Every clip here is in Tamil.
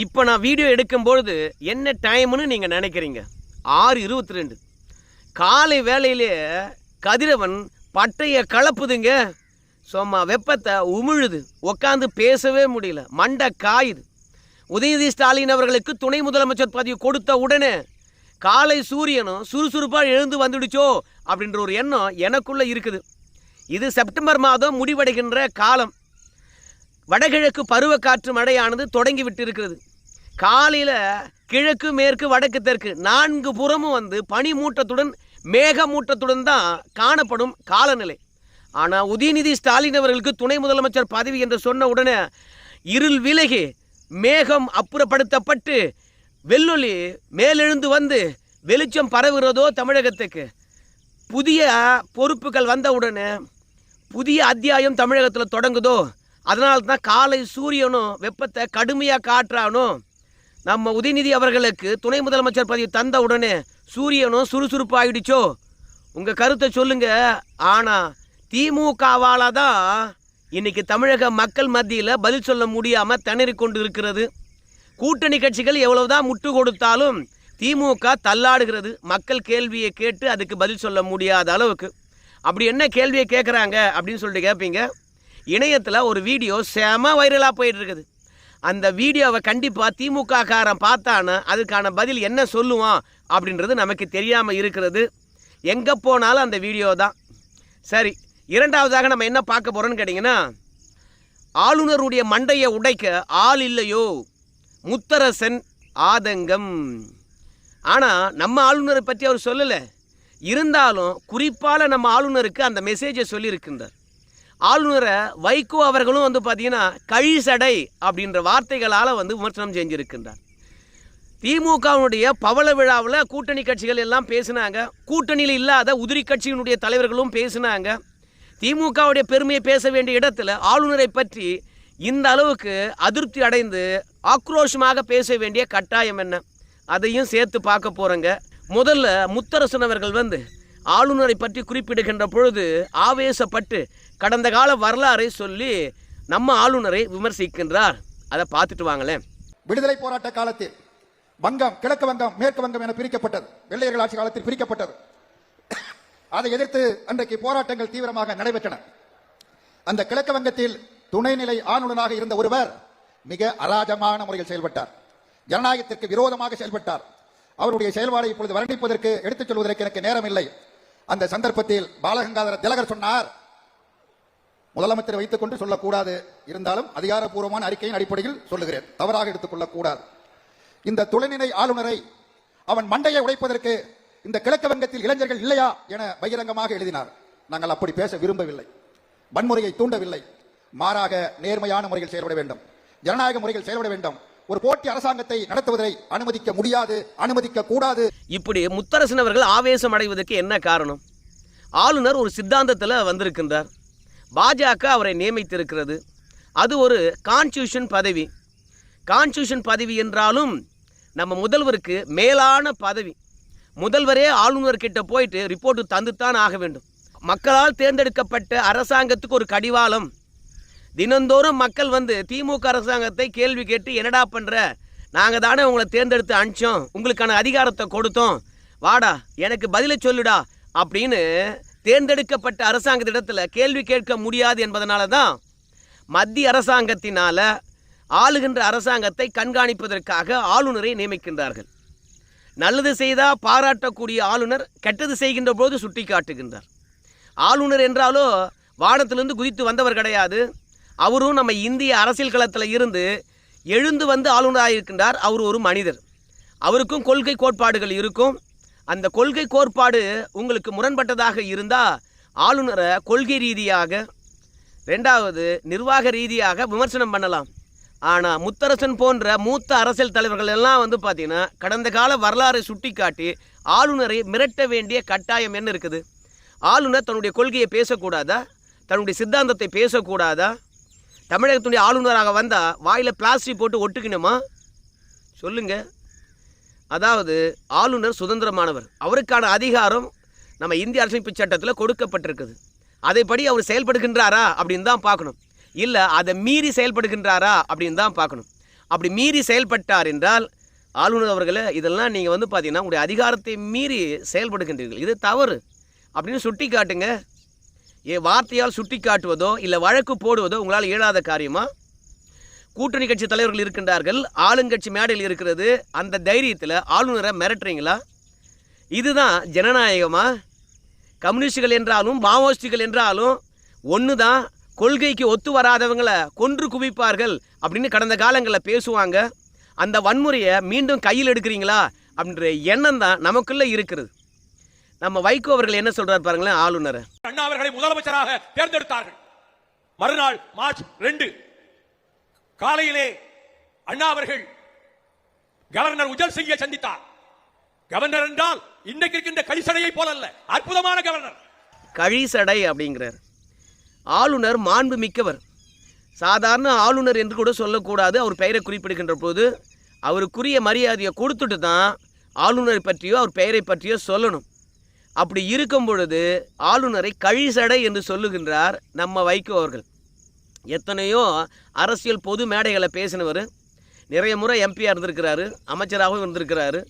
இப்போ நான் வீடியோ எடுக்கும்பொழுது என்ன டைம்னு நீங்கள் நினைக்கிறீங்க? ஆறு இருபத்தி ரெண்டு காலை வேளையிலே கதிரவன் பட்டையை கலப்புதுங்க. சும்மா வெப்பத்தை உமிழுது. உட்காந்து பேசவே முடியல. மண்டை காயுது. உதயநிதி ஸ்டாலின் அவர்களுக்கு துணை முதலமைச்சர் பதவி கொடுத்த உடனே காலை சூரியனும் சுறுசுறுப்பாக எழுந்து வந்துடுச்சோ? அப்படின்ற ஒரு எண்ணம் எனக்குள்ளே இருக்குது. இது செப்டம்பர் மாதம் முடிவடைகின்ற காலம். வடகிழக்கு பருவக்காற்று மழையானது தொடங்கி விட்டு இருக்கிறது காலையில் கிழக்கு மேற்கு வடக்கு தெற்கு நான்கு புறமும் வந்து பனி மூட்டத்துடன் தான் காணப்படும் காலநிலை. ஆனால் உதயநிதி ஸ்டாலின் அவர்களுக்கு துணை முதலமைச்சர் பதவி என்று சொன்ன உடனே இருள் விலகி மேகம் அப்புறப்படுத்தப்பட்டு வெள்ளொளி மேலெழுந்து வந்து வெளிச்சம் பரவுகிறதோ தமிழகத்துக்கு. புதிய பொறுப்புகள் வந்தவுடனே புதிய அத்தியாயம் தமிழகத்தில் தொடங்குதோ அதனால தான் காலை சூரியனும் வெப்பத்தை கடுமையாக காட்டுறானோ? நம்ம உதயநிதி அவர்களுக்கு துணை முதலமைச்சர் பதவி தந்த உடனே சூரியனும் சுறுசுறுப்பாயிடுச்சோ? உங்கள் கருத்தை சொல்லுங்க. ஆனால் திமுகவால் தான் இன்னைக்கு தமிழக மக்கள் மத்தியில் பதில் சொல்ல முடியாமல் திணறி கொண்டு இருக்கிறது கூட்டணி கட்சிகள் எவ்வளவுதான் முட்டு கொடுத்தாலும் திமுக தள்ளாடுகிறது. மக்கள் கேள்வியை கேட்டு அதுக்கு பதில் சொல்ல முடியாத அளவுக்கு. அப்படி என்ன கேள்வியை கேட்குறாங்க அப்படின்னு சொல்லிட்டு கேட்பீங்க இணையத்தில் ஒரு வீடியோ செம வைரலாக போயிட்டு இருக்குது அந்த வீடியோவை கண்டிப்பாக திமுக காரன் பார்த்தானா அதுக்கான பதில் என்ன சொல்லுவான் அப்படின்றது நமக்கு தெரியாமல் இருக்கிறது. எங்கே போனாலும் அந்த வீடியோ தான். சரி இரண்டாவதாக நம்ம என்ன பார்க்க போகிறோன்னு கேட்டிங்கன்னா ஆளுநருடைய மண்டையை உடைக்க ஆள் இல்லையோ? முத்தரசன் ஆதங்கம். ஆனால் நம்ம ஆளுநரை பற்றி அவர் சொல்லலை. இருந்தாலும் குறிப்பால் நம்ம ஆளுநருக்கு அந்த மெசேஜை சொல்லியிருக்கின்றார். ஆளுநரை வைகோ அவர்களும் வந்து பார்த்தீங்கன்னா கழிசடை அப்படின்ற வார்த்தைகளால் வந்து விமர்சனம் செஞ்சிருக்கின்றார். திமுகவினுடைய பவள விழாவில் கூட்டணி கட்சிகள் எல்லாம் பேசினாங்க. கூட்டணியில் இல்லாத உதிரி கட்சியினுடைய தலைவர்களும் பேசினாங்க. திமுகவுடைய பெருமையை பேச வேண்டிய இடத்துல ஆளுநரை பற்றி இந்த அளவுக்கு அதிருப்தி அடைந்து ஆக்ரோஷமாக பேச வேண்டிய கட்டாயம் என்ன? அதையும் சேர்த்து பார்க்க போகிறோங்க முதல்ல முத்தரசன் அவர்கள் வந்து ஆளுநரை பற்றி குறிப்பிடுகின்ற பொழுது ஆவேசப்பட்டு கடந்த கால வரலாறை சொல்லி நம்ம ஆளுநரை விமர்சிக்கின்றார். அதை பார்த்துட்டு வாங்களேன். விடுதலை போராட்ட காலத்தில் வங்கம் கிழக்கு வங்கம் மேற்கு வங்கம் என பிரிக்கப்பட்டது. வெள்ளையர்கள் ஆட்சி காலத்தில் பிரிக்கப்பட்டது. அதை எதிர்த்து அன்றைக்கு போராட்டங்கள் தீவிரமாக நடைபெற்றன. அந்த கிழக்கு வங்கத்தில் துணைநிலை ஆளுநராக இருந்த ஒருவர் மிக அராஜமான முறையில் செயல்பட்டார். ஜனநாயகத்திற்கு விரோதமாக செயல்பட்டார். அவருடைய செயல்பாடை இப்பொழுது வர்ணிப்பதற்கு எடுத்துச் சொல்வதற்கு எனக்கு நேரம் இல்லை அந்த சந்தர்ப்பத்தில் பாலகங்காதர திலகர் சொன்னார் முதலமைச்சரை வைத்துக் கொண்டு சொல்லக்கூடாது. இருந்தாலும் அதிகாரப்பூர்வமான அறிக்கையின் அடிப்படையில் சொல்லுகிறேன். தவறாக எடுத்துக்கொள்ளக் கூடாது இந்த துணைநிலை ஆளுநரை அவன் மண்டையை உடைப்பதற்கு இந்த கிழக்கு வங்கத்தில் இளைஞர்கள் இல்லையா என பகிரங்கமாக எழுதினார். நாங்கள் அப்படி பேச விரும்பவில்லை. வன்முறையை தூண்டவில்லை. மாறாக நேர்மையான முறையில் செயல்பட வேண்டும். ஜனநாயக முறையில் செயல்பட வேண்டும். ஒரு போட்டி அரசாங்கத்தை நடத்துவதை அனுமதிக்க முடியாது அனுமதிக்க கூடாது. இப்படி முத்தரசன் அவர்கள் ஆவேசம் அடைவதற்கு என்ன காரணம்? ஆளுநர் ஒரு சித்தாந்தத்தில் வந்திருக்கின்றார். பாஜக அவரை நியமித்திருக்கிறது. அது ஒரு கான்ஸ்டியூஷன் பதவி. கான்ஸ்டியூஷன் பதவி என்றாலும் நம்ம முதல்வருக்கு மேலான பதவி. முதல்வரே ஆளுநர்கிட்ட போயிட்டு ரிப்போர்ட் தந்துத்தான் ஆக வேண்டும். மக்களால் தேர்ந்தெடுக்கப்பட்ட அரசாங்கத்துக்கு ஒரு கடிவாளம். தினந்தோறும் மக்கள் வந்து திமுக அரசாங்கத்தை கேள்வி கேட்டு என்னடா பண்ணுற நாங்கள் தானே உங்களை தேர்ந்தெடுத்து அனுப்பிச்சோம். உங்களுக்கான அதிகாரத்தை கொடுத்தோம். வாடா எனக்கு பதிலை சொல்லுடா அப்படின்னு தேர்ந்தெடுக்கப்பட்ட அரசாங்கத்திடத்தில் கேள்வி கேட்க முடியாது என்பதனால தான் மத்திய அரசாங்கத்தினால் ஆளுகின்ற அரசாங்கத்தை கண்காணிப்பதற்காக ஆளுநரை நியமிக்கின்றார்கள். நல்லது செய்தால் பாராட்டக்கூடிய ஆளுநர் கெட்டது செய்கின்ற போது சுட்டி காட்டுகின்றார் ஆளுநர் என்றாலோ வானத்திலிருந்து குதித்து வந்தவர் கிடையாது. அவரும் நம்ம இந்திய அரசியல் களத்தில் இருந்து எழுந்து வந்து ஆளுநராக இருக்கின்றார் அவர் ஒரு மனிதர். அவருக்கும் கொள்கை கோட்பாடுகள் இருக்கும். அந்த கொள்கை கோட்பாடு உங்களுக்கு முரண்பட்டதாக இருந்தால் ஆளுநரை கொள்கை ரீதியாக ரெண்டாவது நிர்வாக ரீதியாக விமர்சனம் பண்ணலாம். ஆனால் முத்தரசன் போன்ற மூத்த அரசியல் தலைவர்கள் எல்லாம் வந்து பார்த்திங்கன்னா கடந்த கால வரலாறை சுட்டிக்காட்டி ஆளுநரை மிரட்ட வேண்டிய கட்டாயம் என்ன இருக்குது? ஆளுநர் தன்னுடைய கொள்கையை பேசக்கூடாதா? தன்னுடைய சித்தாந்தத்தை பேசக்கூடாதா? தமிழகத்துடைய ஆளுநராக வந்தால் வாயில் பிளாஸ்டிக் போட்டு ஒட்டுக்கணுமா? சொல்லுங்கள் அதாவது ஆளுநர் சுதந்திரமானவர். அவருக்கான அதிகாரம் நம்ம இந்திய அரசமைப்பு சட்டத்தில் கொடுக்கப்பட்டிருக்குது. அதைப்படி அவர் செயல்படுகின்றாரா அப்படின்னு தான் பார்க்கணும். இல்லை அதை மீறி செயல்படுகின்றாரா அப்படின்னு தான் பார்க்கணும். அப்படி மீறி செயல்பட்டார் என்றால் ஆளுநர் அவர்களை இதெல்லாம் நீங்கள் வந்து பார்த்தீங்கன்னா உங்களுடைய அதிகாரத்தை மீறி செயல்படுகின்றீர்கள். இது தவறு. அப்படின்னு சுட்டி காட்டுங்க ஏ வார்த்தையால் சுட்டி காட்டுவதோ இல்லை வழக்கு போடுவதோ உங்களால் இயலாத காரியமாக கூட்டணி கட்சி தலைவர்கள் இருக்கின்றார்கள். ஆளுங்கட்சி மேடையில் இருக்கிறது. அந்த தைரியத்தில் ஆளுநரை மிரட்டுறீங்களா? இதுதான் ஜனநாயகமா? கம்யூனிஸ்டுகள் என்றாலும் மாவோயிஸ்டுகள் என்றாலும் ஒன்று தான் கொள்கைக்கு ஒத்து வராதவங்களை கொன்று குவிப்பார்கள் அப்படின்னு கடந்த காலங்களில் பேசுவாங்க. அந்த வன்முறையை மீண்டும் கையில் எடுக்கிறீங்களா? அப்படின்ற எண்ணம் தான் நமக்குள்ளே இருக்கிறது. நம்ம வைகோ அவர்கள் என்ன சொல்றாரு பாருங்களேன் ஆளுநரை. அண்ணா அவர்களை முதலமைச்சராக தேர்ந்தெடுத்தார்கள். மறுநாள் மார்ச் ரெண்டு. காலையிலே அண்ணா அவர்கள் கவர்னர் உஜல் சிங்கை சந்தித்தார். கவர்னர் என்றால் இன்னைக்கு இருக்கின்ற கலிசடையை போலல்ல அற்புதமான கவர்னர். கழிசடை அப்படிங்கிறார். ஆளுநர் மாண்பு மிக்கவர். சாதாரண ஆளுநர் என்று கூட சொல்லக்கூடாது அவர் பெயரை குறிப்பிடுகின்ற போது அவருக்குரிய மரியாதையை கொடுத்துட்டு தான் ஆளுநரை பற்றியோ அவர் பெயரை பற்றியோ சொல்லணும். அப்படி இருக்கும் பொழுது ஆளுநரை கழிசடை என்று சொல்லுகின்றார் நம்ம வைகோ அவர்கள். எத்தனையோ அரசியல் பொது மேடைகளை பேசினவர். நிறைய முறை எம்பியாக இருந்திருக்கிறாரு அமைச்சராகவும் இருந்திருக்கிறாரு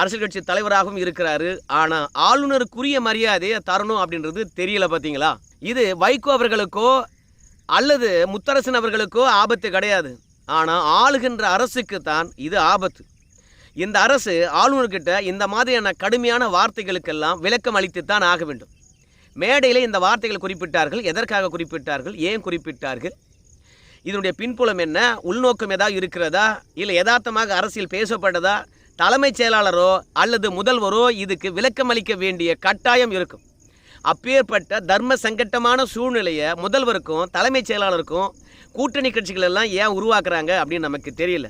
அரசியல் கட்சி தலைவராகவும் இருக்கிறாரு. ஆனால் ஆளுநருக்குரிய மரியாதையை தரணும் அப்படின்றது தெரியல பார்த்தீங்களா இது வைகோ அவர்களுக்கோ அல்லது முத்தரசன் அவர்களுக்கோ ஆபத்து கிடையாது. ஆனால் ஆளுகின்ற அரசுக்கு தான் இது ஆபத்து. இந்த அரசு ஆளுநர்கிட்ட இந்த மாதிரியான கடுமையான வார்த்தைகளுக்கெல்லாம் விளக்கம் அளித்து தான் ஆக வேண்டும். மேடையில் இந்த வார்த்தைகள் குறிப்பிட்டார்கள். எதற்காக குறிப்பிட்டார்கள்? ஏன் குறிப்பிட்டார்கள்? இதனுடைய பின்புலம் என்ன? உள்நோக்கம் ஏதாவது இருக்கிறதா? இல்லை யதார்த்தமாக அரசியல் பேசப்பட்டதா? தலைமைச் செயலாளரோ அல்லது முதல்வரோ இதுக்கு விளக்கம் அளிக்க வேண்டிய கட்டாயம் இருக்கும். அப்பேற்பட்ட தர்ம சங்கட்டமான சூழ்நிலையை முதல்வருக்கும் தலைமைச் செயலாளருக்கும் கூட்டணி கட்சிகள் எல்லாம் ஏன் உருவாக்குறாங்க அப்படின்னு நமக்கு தெரியல.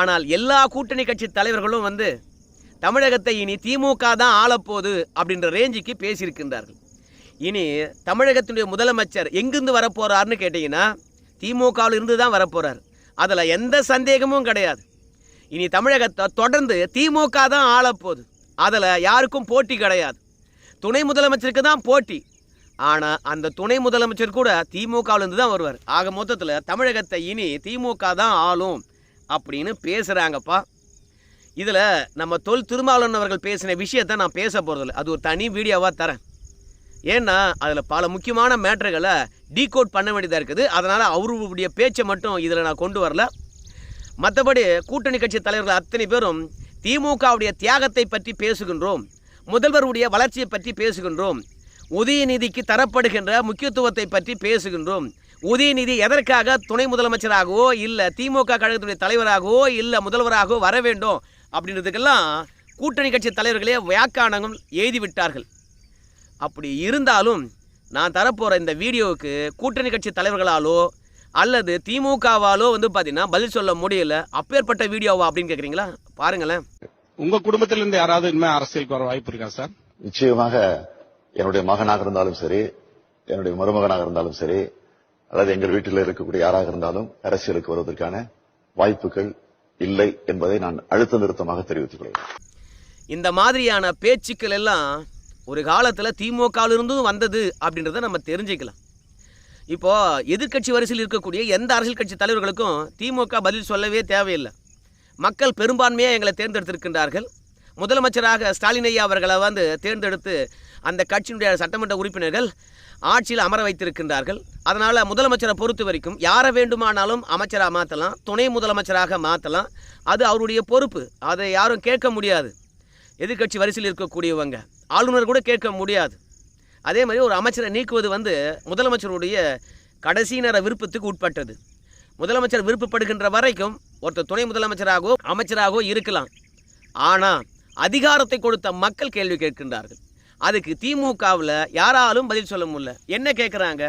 ஆனால் எல்லா கூட்டணி கட்சி தலைவர்களும் வந்து தமிழகத்தை இனி திமுக தான் ஆளப்போகுது அப்படின்ற ரேஞ்சுக்கு பேசியிருக்கின்றார்கள். இனி தமிழகத்தினுடைய முதலமைச்சர் எங்கிருந்து வரப்போகிறார்னு கேட்டிங்கன்னா திமுகவில் இருந்து தான் வரப்போகிறார் அதில் எந்த சந்தேகமும் கிடையாது. இனி தமிழகத்தை தொடர்ந்து திமுக தான் ஆளப்போகுது. அதில் யாருக்கும் போட்டி கிடையாது. துணை முதலமைச்சருக்கு தான் போட்டி. ஆனால் அந்த துணை முதலமைச்சர் கூட திமுகவிலேருந்து தான் வருவார். ஆக மொத்தத்தில் தமிழகத்தை இனி திமுக தான் ஆளும் அப்படின்னு பேசுகிறாங்கப்பா இதில் நம்ம தொல் திருமாவளவன் அவர்கள் பேசின விஷயத்தை நான் பேச போகிறதில்ல அது ஒரு தனி வீடியோவாக தரேன். ஏன்னா அதில் பல முக்கியமான மேட்டர்களை டீகோட் பண்ண வேண்டியதாக இருக்குது. அதனால் அவருடைய பேச்சை மட்டும் இதில் நான் கொண்டு வரல. மற்றபடி கூட்டணி கட்சி தலைவர்கள் அத்தனை பேரும் திமுகவுடைய தியாகத்தை பற்றி பேசுகின்றோம். முதல்வருடைய வளர்ச்சியை பற்றி பேசுகின்றோம். உதயநிதிக்கு தரப்படுகின்ற முக்கியத்துவத்தை பற்றி பேசுகின்றோம். உதயநிதி எதற்காக துணை முதலமைச்சராகவோ இல்லை திமுக கழகத்துடைய தலைவராகவோ இல்லை முதல்வராகவோ வர வேண்டும் அப்படின்றதுக்கெல்லாம் கூட்டணி கட்சி தலைவர்களே வியாக்கானங்கள் எழுதிவிட்டார்கள் அப்படி இருந்தாலும் நான் தரப்போகிற இந்த வீடியோவுக்கு கூட்டணி கட்சி தலைவர்களாலோ அல்லது திமுகவாலோ வந்து பார்த்தீங்கன்னா பதில் சொல்ல முடியல. அப்பேற்பட்ட வீடியோவா அப்படின்னு கேட்குறீங்களா பாருங்களேன். உங்க குடும்பத்தில இருந்து யாராவது இனிமே அரசியலுக்கு வர வாய்ப்பு இருக்கா சார்? நிச்சயமாக என்னுடைய மகனாக இருந்தாலும் சரி என்னுடைய மருமகனாக இருந்தாலும் சரி அல்லது எங்கள் வீட்டில் இருக்கக்கூடிய யாராக இருந்தாலும் அரசியலுக்கு வருவதற்கான வாய்ப்புகள் இல்லை என்பதை நான் அழுத்த நிறுத்தமாக தெரிவித்துக் கொள்கிறேன். இந்த மாதிரியான பேச்சுக்கள் எல்லாம் ஒரு காலத்தில் திமுகவிலிருந்தும் வந்தது அப்படின்றத நம்ம தெரிஞ்சுக்கலாம். இப்போது எதிர்க்கட்சி வரிசையில் இருக்கக்கூடிய எந்த அரசியல் கட்சி தலைவர்களுக்கும் திமுக பதில் சொல்லவே தேவையில்லை. மக்கள் பெரும்பான்மையாக எங்களை தேர்ந்தெடுத்திருக்கின்றார்கள். முதலமைச்சராக ஸ்டாலின் ஐயா அவர்களை வந்து தேர்ந்தெடுத்து அந்த கட்சியினுடைய சட்டமன்ற உறுப்பினர்கள் ஆட்சியில் அமர வைத்திருக்கின்றார்கள். அதனால் முதலமைச்சரை பொறுத்த வரைக்கும் யாரை வேண்டுமானாலும் அமைச்சராக மாற்றலாம் துணை முதலமைச்சராக மாற்றலாம் அது அவருடைய பொறுப்பு. அதை யாரும் கேட்க முடியாது. எதிர்க்கட்சி வரிசையில் இருக்கக்கூடியவங்க. ஆளுநர் கூட கேட்க முடியாது. அதே மாதிரி ஒரு அமைச்சரை நீக்குவது வந்து முதலமைச்சருடைய கடைசி நேர விருப்பத்துக்கு உட்பட்டது. முதலமைச்சர் விருப்பப்படுகின்ற வரைக்கும் ஒருத்தர் துணை முதலமைச்சராகவோ அமைச்சராகவோ இருக்கலாம். ஆனால் அதிகாரத்தை கொடுத்த மக்கள் கேள்வி கேட்கின்றார்கள். அதுக்கு திமுகவில் யாராலும் பதில் சொல்ல முடியல. என்ன கேட்குறாங்க?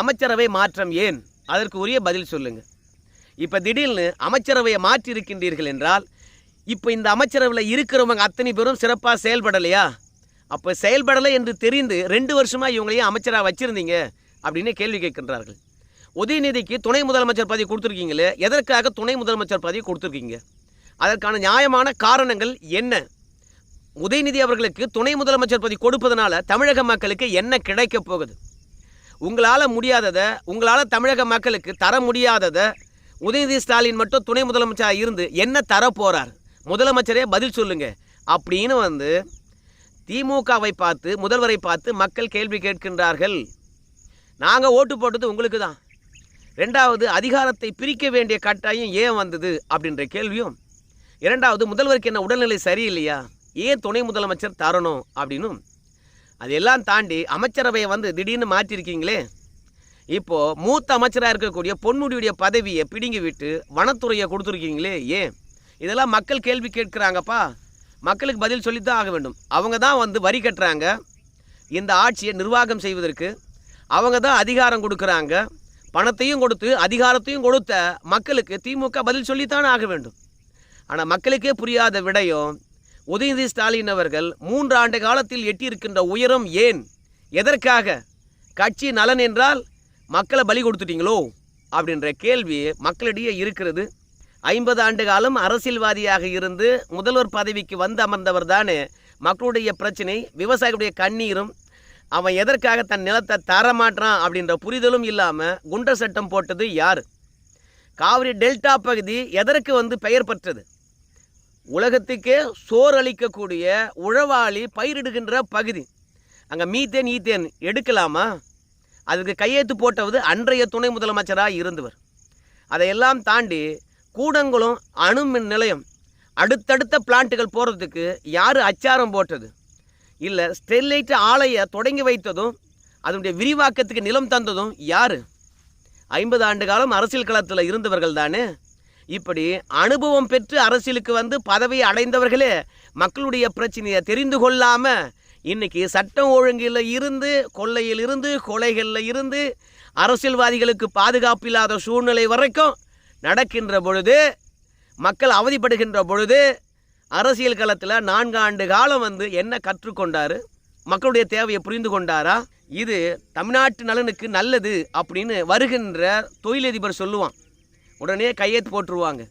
அமைச்சரவை மாற்றம் ஏன்? அதற்கு உரிய பதில் சொல்லுங்கள் இப்போ திடீர்னு அமைச்சரவையை மாற்றி இருக்கின்றீர்கள் என்றால் இப்போ இந்த அமைச்சரவையில் இருக்கிறவங்க அத்தனை பேரும் சிறப்பாக செயல்படலையா? அப்போ செயல்படலை என்று தெரிந்து ரெண்டு வருஷமாக இவங்களையும் அமைச்சராக வச்சுருந்தீங்க அப்படின்னு கேள்வி கேட்கின்றார்கள். உதயநிதிக்கு துணை முதலமைச்சர் பதவி கொடுத்துருக்கீங்களே எதற்காக துணை முதலமைச்சர் பதவி கொடுத்துருக்கீங்க? அதற்கான நியாயமான காரணங்கள் என்ன? உதயநிதி அவர்களுக்கு துணை முதலமைச்சர் பதவி கொடுப்பதனால தமிழக மக்களுக்கு என்ன கிடைக்கப் போகுது? உங்களால் முடியாததை உங்களால் தமிழக மக்களுக்கு தர முடியாததை உதயநிதி ஸ்டாலின் மட்டும் துணை முதலமைச்சராக இருந்து என்ன தர போகிறார் முதலமைச்சரே பதில் சொல்லுங்கள் அப்படின்னு வந்து திமுகவை பார்த்து முதல்வரை பார்த்து மக்கள் கேள்வி கேட்கின்றார்கள். நாங்கள் ஓட்டு போட்டது உங்களுக்கு தான் ரெண்டாவது அதிகாரத்தை பிரிக்க வேண்டிய கட்டாயம் ஏன் வந்தது அப்படின்ற கேள்வியும் இரண்டாவது முதல்வருக்கு என்ன உடல்நிலை சரியில்லையா? ஏன் துணை முதலமைச்சர் தரணும் அப்படின்னும் அதையெல்லாம் தாண்டி அமைச்சரவையை வந்து திடீர்னு மாற்றிருக்கீங்களே. இப்போது மூத்த அமைச்சராக இருக்கக்கூடிய பொன்முடியுடைய பதவியை பிடுங்கி விட்டு வனத்துறையை கொடுத்துருக்கீங்களே ஏன்? இதெல்லாம் மக்கள் கேள்வி கேட்குறாங்கப்பா. மக்களுக்கு பதில் சொல்லித்தான் ஆக வேண்டும். அவங்க தான் வந்து வரி கட்டுறாங்க. இந்த ஆட்சியை நிர்வாகம் செய்வதற்கு அவங்க தான் அதிகாரம் கொடுக்குறாங்க. பணத்தையும் கொடுத்து அதிகாரத்தையும் கொடுத்த மக்களுக்கு திமுக பதில் சொல்லித்தான் ஆக வேண்டும். ஆனால் மக்களுக்கே புரியாத விடயம் உதயநிதி ஸ்டாலின் அவர்கள் மூன்று ஆண்டு காலத்தில் எட்டியிருக்கின்ற உயரம் ஏன்? எதற்காக? கட்சி நலன் என்றால் மக்களை பலி கொடுத்துட்டீங்களோ? அப்படின்ற கேள்வி மக்களிடையே இருக்கிறது. ஐம்பது ஆண்டு காலம் அரசியல்வாதியாக இருந்து முதல்வர் பதவிக்கு வந்து அமர்ந்தவர் தானே? மக்களுடைய பிரச்சனை விவசாயிகளுடைய கண்ணீரும் அவன் எதற்காக தன் நிலத்தை தரமாட்டான் அப்படின்ற புரிதலும் இல்லாமல் குண்டர் சட்டம் போட்டது யார்? காவிரி டெல்டா பகுதி எதற்கு வந்து பெயர் பெற்றது? உலகத்துக்கே சோறு அளிக்கக்கூடிய உழவாளி பயிரிடுகின்ற பகுதி. அங்கே மீத்தேன் ஈத்தேன் எடுக்கலாமா? அதுக்கு கையெழுத்து போட்டவது அன்றைய துணை முதலமைச்சராக இருந்தவர். அதையெல்லாம் தாண்டி கூடங்குளம் அணுமின் நிலையம். அடுத்தடுத்த பிளான்ட்டுகள் போகிறதுக்கு யார் அச்சாரம் போட்டது? இல்லை ஸ்டெர்லைட் ஆலையை தொடங்கி வைத்ததும் அதனுடைய விரிவாக்கத்துக்கு நிலம் தந்ததும் யார்? ஐம்பது ஆண்டு காலம் அரசியல் களத்தில் இருந்தவர்கள் தானே? இப்படி அனுபவம் பெற்று அரசியலுக்கு வந்து பதவியை அடைந்தவர்களே மக்களுடைய பிரச்சனையை தெரிந்து கொள்ளாமல் இன்னைக்கு சட்டம் ஒழுங்கில் இருந்து கொள்ளையில் இருந்து கொலைகளில் இருந்து அரசியல்வாதிகளுக்கு பாதுகாப்பு இல்லாத சூழ்நிலை வரைக்கும் நடக்கின்ற பொழுது மக்கள் அவதிப்படுகின்ற பொழுது அரசியல் களத்தில் நான்கு ஆண்டு காலம் வந்து என்ன கற்றுக்கொண்டாரு? மக்களுடைய தேவையை புரிந்து கொண்டாரா? இது தமிழ்நாட்டு நலனுக்கு நல்லது அப்படின்னு வருகின்ற தொழிலதிபர் சொல்லுவான். உடனே கையெழுத்து போட்டுருவாங்க.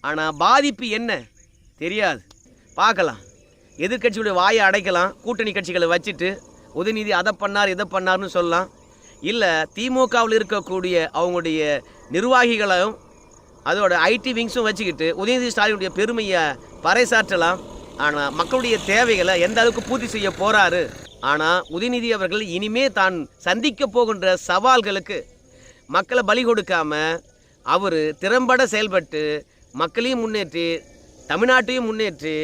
ஆனால் பாதிப்பு என்ன? தெரியாது. பார்க்கலாம். எதிர்கட்சியுடைய வாயை அடைக்கலாம். கூட்டணி கட்சிகளை வச்சுட்டு உதயநிதி அதை பண்ணார் இதை பண்ணார்னு சொல்லலாம். இல்லை திமுகவில் இருக்கக்கூடிய அவங்களுடைய நிர்வாகிகளையும் அதோட ஐடி விங்ஸும் வச்சுக்கிட்டு உதயநிதி ஸ்டாலினுடைய பெருமையை பறைசாற்றலாம். ஆனால் மக்களுடைய தேவைகளை எந்த அளவுக்கு பூர்த்தி செய்ய போகிறாரு ஆனால் உதயநிதி அவர்கள் இனிமே தான் சந்திக்க போகின்ற சவால்களுக்கு மக்களை பலி கொடுக்காம அவர் திறம்பட செயல்பட்டு மக்களையும் முன்னேற்றி தமிழ்நாட்டையும் முன்னேற்றி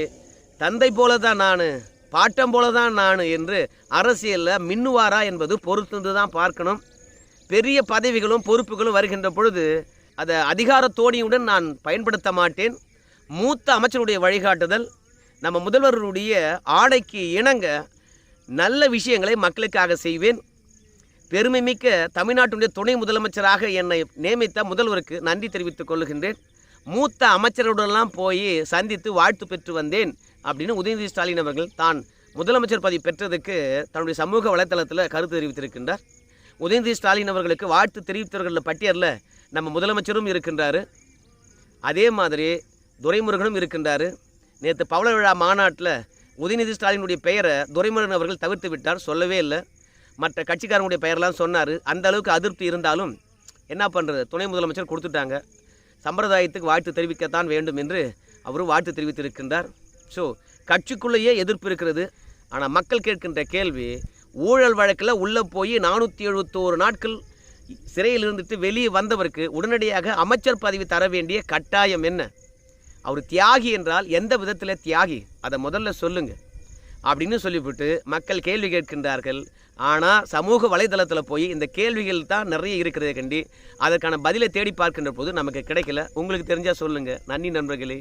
தந்தை போல தான் நான் பாட்டம் போல தான் நான் என்று அரசியலில் மின்னுவாரா என்பது பொறுத்து தான் பார்க்கணும். பெரிய பதவிகளும் பொறுப்புகளும் வருகின்ற பொழுது அதை அதிகார தோணியுடன் நான் பயன்படுத்த மாட்டேன். மூத்த அமைச்சருடைய வழிகாட்டுதல் நம்ம முதல்வருடைய ஆணைக்கு இணங்க நல்ல விஷயங்களை மக்களுக்காக செய்வேன். பெருமைமிக்க தமிழ்நாட்டுடைய துணை முதலமைச்சராக என்னை நியமித்த முதல்வருக்கு நன்றி தெரிவித்துக் கொள்கின்றேன். மூத்த அமைச்சருடனெல்லாம் போய் சந்தித்து வாழ்த்து பெற்று வந்தேன் அப்படின்னு உதயநிதி ஸ்டாலின் அவர்கள் தான் முதலமைச்சர் பதவி பெற்றதுக்கு தன்னுடைய சமூக வலைத்தளத்தில் கருத்து தெரிவித்திருக்கின்றார். உதயநிதி ஸ்டாலின் அவர்களுக்கு வாழ்த்து தெரிவித்தவர்கள் பட்டியலில் நம்ம முதலமைச்சரும் இருக்கின்றார். அதே மாதிரி துரைமுருகனும் இருக்கின்றார். நேற்று பவள விழா மாநாட்டில் உதயநிதி ஸ்டாலினுடைய பெயரை துரைமுருகன் அவர்கள் தவிர்த்து விட்டார் சொல்லவே இல்லை. மற்ற கட்சிக்காரங்களுடைய பெயர்லாம் சொன்னார். அந்த அளவுக்கு அதிருப்தி இருந்தாலும் என்ன பண்ணுறது துணை முதலமைச்சர் கொடுத்துட்டாங்க. சம்பிரதாயத்துக்கு வாழ்த்து தெரிவிக்கத்தான் வேண்டும் என்று அவரும் வாழ்த்து தெரிவித்திருக்கின்றார். ஸோ கட்சிக்குள்ளேயே எதிர்ப்பு இருக்கிறது. ஆனால் மக்கள் கேட்கின்ற கேள்வி ஊழல் வழக்கில் உள்ளே போய் நானூற்றி எழுபத்தோரு நாட்கள் சிறையில் இருந்துட்டு வெளியே வந்தவருக்கு உடனடியாக அமைச்சர் பதவி தர வேண்டிய கட்டாயம் என்ன? அவர் தியாகி என்றால் எந்த விதத்தில் தியாகி? அதை முதல்ல சொல்லுங்க. அப்படின்னு சொல்லிவிட்டு மக்கள் கேள்வி கேட்கின்றார்கள். ஆனால் சமூக வலைதளத்தில் போய் இந்த கேள்விகள் தான் நிறைய இருக்கிறதை கண்டி அதற்கான பதிலை தேடி பார்க்கின்ற போது நமக்கு கிடைக்கல. உங்களுக்கு தெரிஞ்சால் சொல்லுங்கள் நன்றி நண்பர்களே.